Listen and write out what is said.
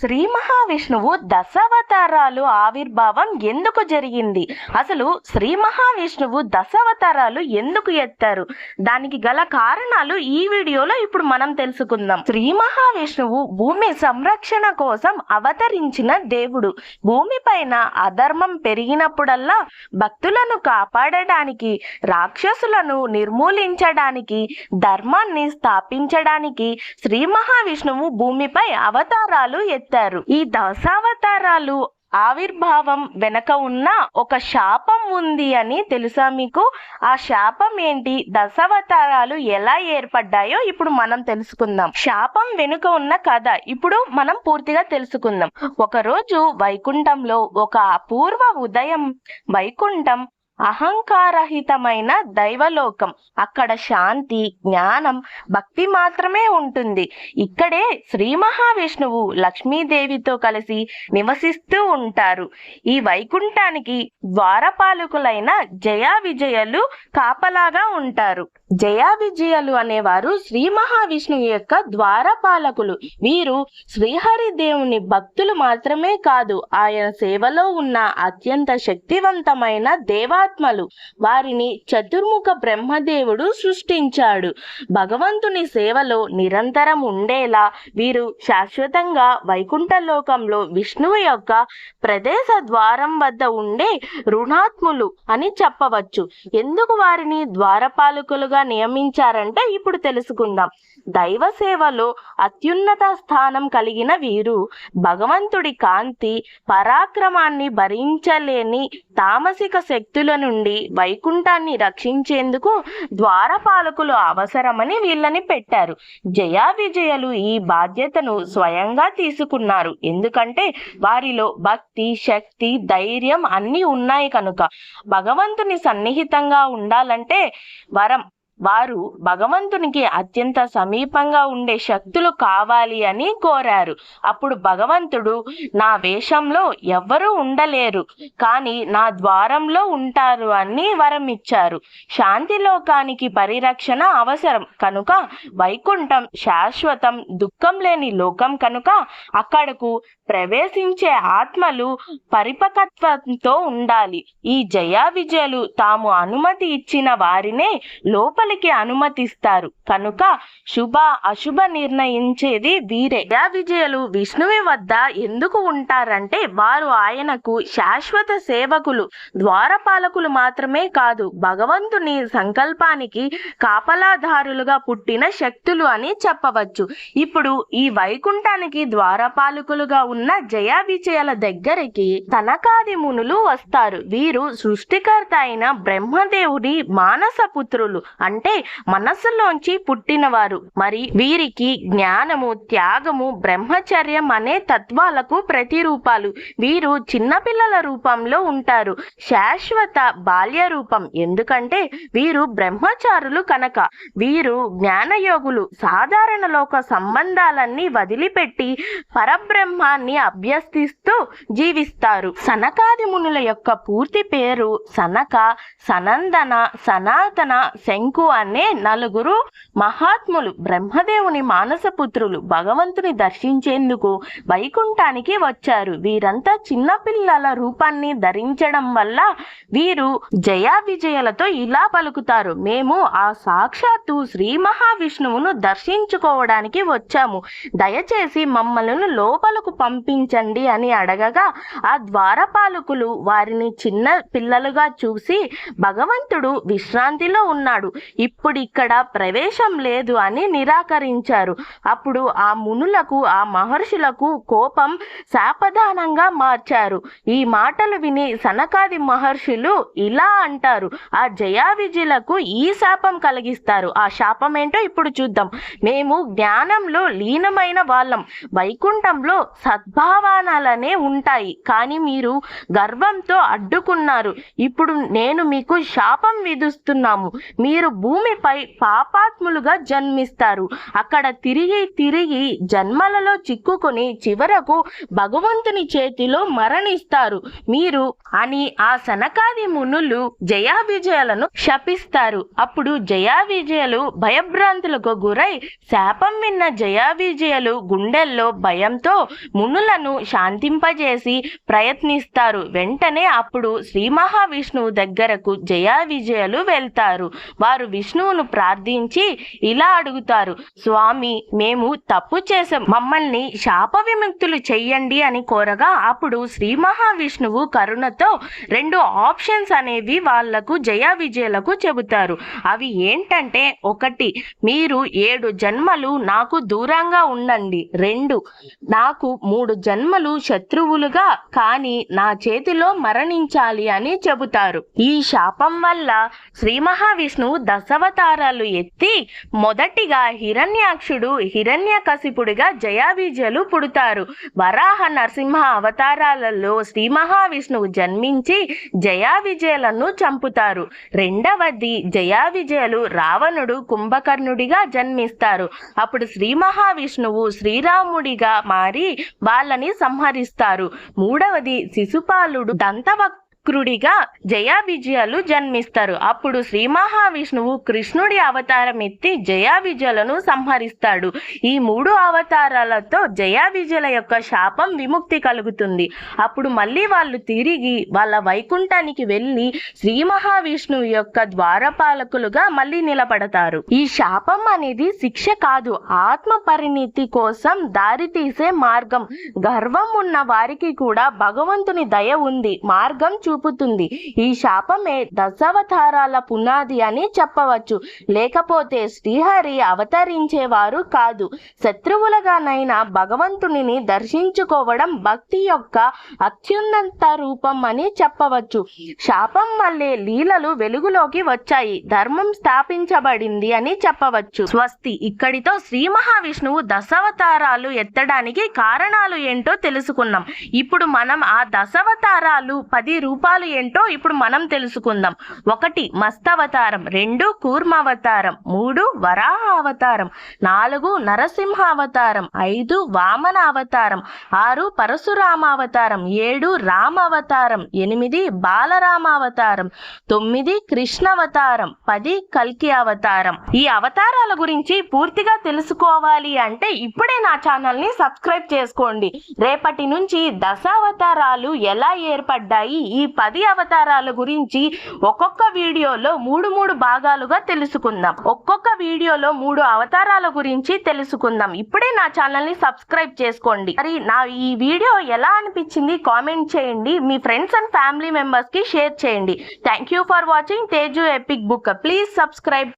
శ్రీ మహావిష్ణువు దశావతారాలు ఆవిర్భావం ఎందుకు జరిగింది? అసలు శ్రీ మహావిష్ణువు దశావతారాలు ఎందుకు ఎత్తారు? దానికి గల కారణాలు ఈ వీడియోలో ఇప్పుడు మనం తెలుసుకుందాం. శ్రీ మహావిష్ణువు భూమి సంరక్షణ కోసం అవతరించిన దేవుడు. భూమిపైన అధర్మం పెరిగినప్పుడల్లా భక్తులను కాపాడడానికి రాక్షసులను నిర్మూలించడానికి ధర్మాన్ని స్థాపించడానికి శ్రీ మహావిష్ణువు భూమిపై అవతారాలు ఎత్తారు. ఈ దశావతారాలు ఆవిర్భావం వెనక ఉన్న ఒక శాపం ఉంది అని తెలుసా మీకు? ఆ శాపం ఏంటి? దశావతారాలు ఎలా ఏర్పడ్డాయో ఇప్పుడు మనం తెలుసుకుందాం. శాపం వెనుక ఉన్న కథ ఇప్పుడు మనం పూర్తిగా తెలుసుకుందాం. ఒకరోజు వైకుంఠంలో ఒక అపూర్వ ఉదయం వైకుంఠం అహంకారహితమైన దైవలోకం. అక్కడ శాంతి జ్ఞానం భక్తి మాత్రమే ఉంటుంది. ఇక్కడే శ్రీ మహావిష్ణువు లక్ష్మీదేవితో కలిసి నివసిస్తూ ఉంటారు. ఈ వైకుంఠానికి ద్వారపాలకులైన జయా విజయలు కాపలాగా ఉంటారు. జయా విజయలు అనేవారు శ్రీ మహావిష్ణువు యొక్క ద్వారపాలకులు. వీరు శ్రీహరి దేవుని భక్తులు మాత్రమే కాదు ఆయన సేవలో ఉన్న అత్యంత శక్తివంతమైన దేవాత్మలు వారిని చతుర్ముఖ బ్రహ్మదేవుడు సృష్టించాడు. భగవంతుని సేవలో నిరంతరం ఉండేలా వీరు శాశ్వతంగా వైకుంఠ లోకంలో విష్ణువు యొక్క ప్రదేశ ద్వారం వద్ద ఉండే రుణాత్ములు అని చెప్పవచ్చు. ఎందుకు వారిని ద్వారపాలకులుగా నియమించారంటే ఇప్పుడు తెలుసుకుందాం. దైవ సేవలో అత్యున్నత స్థానం కలిగిన వీరు భగవంతుడి కాంతి పరాక్రమాన్ని భరించలేని తామసిక శక్తుల నుండి వైకుంఠాన్ని రక్షించేందుకు ద్వారపాలకులు అవసరమని వీళ్ళని పెట్టారు. జయా విజయలు ఈ బాధ్యతను స్వయంగా తీసుకున్నారు. ఎందుకంటే వారిలో భక్తి శక్తి ధైర్యం అన్నీ ఉన్నాయి కనుక. భగవంతుని సన్నిహితంగా ఉండాలంటే వరం వారు భగవంతునికి అత్యంత సమీపంగా ఉండే శక్తులు కావాలి అని కోరారు. అప్పుడు భగవంతుడు నా వేషంలో ఎవ్వరూ ఉండలేరు కానీ నా ద్వారంలో ఉంటారు అని వరం ఇచ్చారు శాంతి లోకానికి పరిరక్షణ అవసరం కనుక వైకుంఠం శాశ్వతం దుఃఖం లేని లోకం కనుక అక్కడకు ప్రవేశించే ఆత్మలు పరిపక్వత్వంతో ఉండాలి. ఈ జయా విజయలు తాము అనుమతి ఇచ్చిన వారినే లోపల లోపలికి అనుమతిస్తారు. కనుక శుభ అశుభ నిర్ణయించేది వీరే. విజయలు విష్ణువి వద్ద ఎందుకు ఉంటారంటే వారు ఆయనకు శాశ్వత సేవకులు ద్వారపాలకులు మాత్రమే కాదు భగవంతుని సంకల్పానికి కాపలాదారులుగా పుట్టిన శక్తులు అని చెప్పవచ్చు. ఇప్పుడు ఈ వైకుంఠానికి ద్వారపాలకులుగా ఉన్న జయా విజయల దగ్గరికి తనకాది మునులు వస్తారు. వీరు సృష్టికర్త అయిన బ్రహ్మదేవుడి మానస పుత్రులు అంటే మనస్సులోంచి పుట్టినవారు. మరి వీరికి జ్ఞానము త్యాగము బ్రహ్మచర్యం అనే తత్వాలకు ప్రతిరూపాలు. వీరు చిన్నపిల్లల రూపంలో ఉంటారు. శాశ్వత బాల్య రూపం. ఎందుకంటే వీరు బ్రహ్మచారులు కనుక. వీరు జ్ఞానయోగులు. సాధారణ లోక సంబంధాలన్నీ వదిలిపెట్టి పరబ్రహ్మాన్ని అభ్యసిస్తూ జీవిస్తారు. సనకాది మునుల యొక్క పూర్తి పేరు సనక సనందన సనాతన శంకు అనే నలుగురు మహాత్ములు బ్రహ్మదేవుని మానసపుత్రులు భగవంతుని దర్శించేందుకు వైకుంఠానికి వచ్చారు. వీరంతా చిన్నపిల్లల రూపాన్ని ధరించడం వల్ల వీరు జయా విజయలతో ఇలా పలుకుతారు. మేము ఆ సాక్షాత్తు శ్రీ మహావిష్ణువును దర్శించుకోవడానికి వచ్చాము. దయచేసి మమ్మల్ని లోపలకు పంపించండి అని అడగగా ఆ ద్వారపాలకులు వారిని చిన్న పిల్లలుగా చూసి భగవంతుడు విశ్రాంతిలో ఉన్నాడు. ఇప్పుడు ఇక్కడ ప్రవేశం లేదు అని నిరాకరించారు. అప్పుడు ఆ మునులకు ఆ మహర్షులకు కోపం శాపదానంగా మార్చారు. ఈ మాటలు విని సనకాది మహర్షులు ఇలా అంటారు ఆ జయా విజయులకు ఈ శాపం కలిగిస్తారు. ఆ శాపం ఏంటో ఇప్పుడు చూద్దాం. మేము జ్ఞానంలో లీనమైన వాళ్ళం. వైకుంఠంలో సద్భావనాలనే ఉంటాయి. కానీ మీరు గర్వంతో అడ్డుకున్నారు. ఇప్పుడు నేను మీకు శాపం విధిస్తున్నాము. మీరు భూమిపై పాపాత్ములుగా జన్మిస్తారు. అక్కడ తిరిగి తిరిగి జన్మలలో చిక్కుకొని చివరకు భగవంతుని చేతిలో మరణిస్తారు. మీరు అని ఆ సనకాది మునులు జయా విజయాలను శపిస్తారు. అప్పుడు జయా విజయలు భయభ్రాంతులకు గురై శాపం విన్న జయా విజయలు గుండెల్లో భయంతో మునులను శాంతింపజేసి ప్రయత్నిస్తారు. వెంటనే అప్పుడు శ్రీ మహావిష్ణువు దగ్గరకు జయా విజయలు వెళ్తారు. వారు విష్ణువును ప్రార్థించి ఇలా అడుగుతారు స్వామి మేము తప్పు చేసాం మమ్మల్ని శాప విముక్తులు చెయ్యండి అని కోరగా అప్పుడు శ్రీ మహావిష్ణువు కరుణతో రెండు ఆప్షన్స్ అనేవి వాళ్ళకు జయా విజయలకు చెబుతారు. అవి ఏంటంటే ఒకటి మీరు ఏడు జన్మలు నాకు దూరంగా ఉండండి. రెండు నాకు మూడు జన్మలు శత్రువులుగా కానీ నా చేతిలో మరణించాలి అని చెబుతారు. ఈ శాపం వల్ల శ్రీ మహావిష్ణువు దశావతారాలు ఎత్తి మొదటిగా హిరణ్యాక్షుడు హిరణ్యకశిపుడిగా జయావిజయులు పుడతారు. వరాహ నరసింహ అవతారాలలో శ్రీ మహావిష్ణువు జన్మించి జయావిజయలను చంపుతారు. రెండవది జయా విజయలు రావణుడు కుంభకర్ణుడిగా జన్మిస్తారు. అప్పుడు శ్రీ మహావిష్ణువు శ్రీరాముడిగా మారి వాళ్ళని సంహరిస్తారు. మూడవది శిశుపాలుడు దంతవక్ శుక్రుడిగా జయా విజయాలు జన్మిస్తారు. అప్పుడు శ్రీ మహావిష్ణువు కృష్ణుడి అవతారం ఎత్తి జయా విజయలను సంహరిస్తాడు. ఈ మూడు అవతారాలతో జయా విజయల యొక్క శాపం విముక్తి కలుగుతుంది. అప్పుడు మళ్ళీ వాళ్ళు తిరిగి వాళ్ళ వైకుంఠానికి వెళ్ళి శ్రీ మహావిష్ణువు యొక్క ద్వారపాలకులుగా మళ్ళీ నిలబడతారు. ఈ శాపం అనేది శిక్ష కాదు ఆత్మ పరిణితి కోసం దారి తీసే మార్గం. గర్వం ఉన్న వారికి కూడా భగవంతుని దయ ఉంది. మార్గం చూ చూపుతుంది. ఈ శాపమే దశావతారాల పునాది అని చెప్పవచ్చు. లేకపోతే శ్రీహరి అవతరించేవారు కాదు. శత్రువులుగానైనా భగవంతునిని దర్శించుకోవడం భక్తి యొక్క అత్యున్నత రూపం అని చెప్పవచ్చు. శాపం వల్లే లీలలు వెలుగులోకి వచ్చాయి. ధర్మం స్థాపించబడింది అని చెప్పవచ్చు. స్వస్తి. ఇక్కడితో శ్రీ మహావిష్ణువు దశావతారాలు ఎత్తడానికి కారణాలు ఏంటో తెలుసుకున్నాం. ఇప్పుడు మనం ఆ దశావతారాలు పది రూపాలు ఏంటో ఇప్పుడు మనం తెలుసుకుందాం. ఒకటి మస్తవతారం. రెండు కూర్మావతారం. మూడు వరాహ అవతారం నాలుగు నరసింహ అవతారం ఐదు వామన అవతారం ఆరు పరశురామ అవతారం ఏడు రామ అవతారం ఎనిమిది బాలరామ అవతారం తొమ్మిది కృష్ణ అవతారం పది కల్కి అవతారం ఈ అవతారాల గురించి పూర్తిగా తెలుసుకోవాలి అంటే ఇప్పుడే నా ఛానల్ని సబ్స్క్రైబ్ చేసుకోండి. రేపటి నుంచి దశావతారాలు ఎలా ఏర్పడ్డాయి ఈ పది అవతారాల గురించి ఒక్కొక్క వీడియోలో మూడు మూడు భాగాలుగా తెలుసుకుందాం. ఒక్కొక్క వీడియోలో మూడు అవతారాల గురించి తెలుసుకుందాం. ఇప్పుడే నా ఛానల్ని సబ్స్క్రైబ్ చేసుకోండి. మరి నా ఈ వీడియో ఎలా అనిపించింది కామెంట్ చేయండి. మీ ఫ్రెండ్స్ అండ్ ఫ్యామిలీ మెంబర్స్కి షేర్ చేయండి. Thank you for watching. Teju epic book. Please subscribe.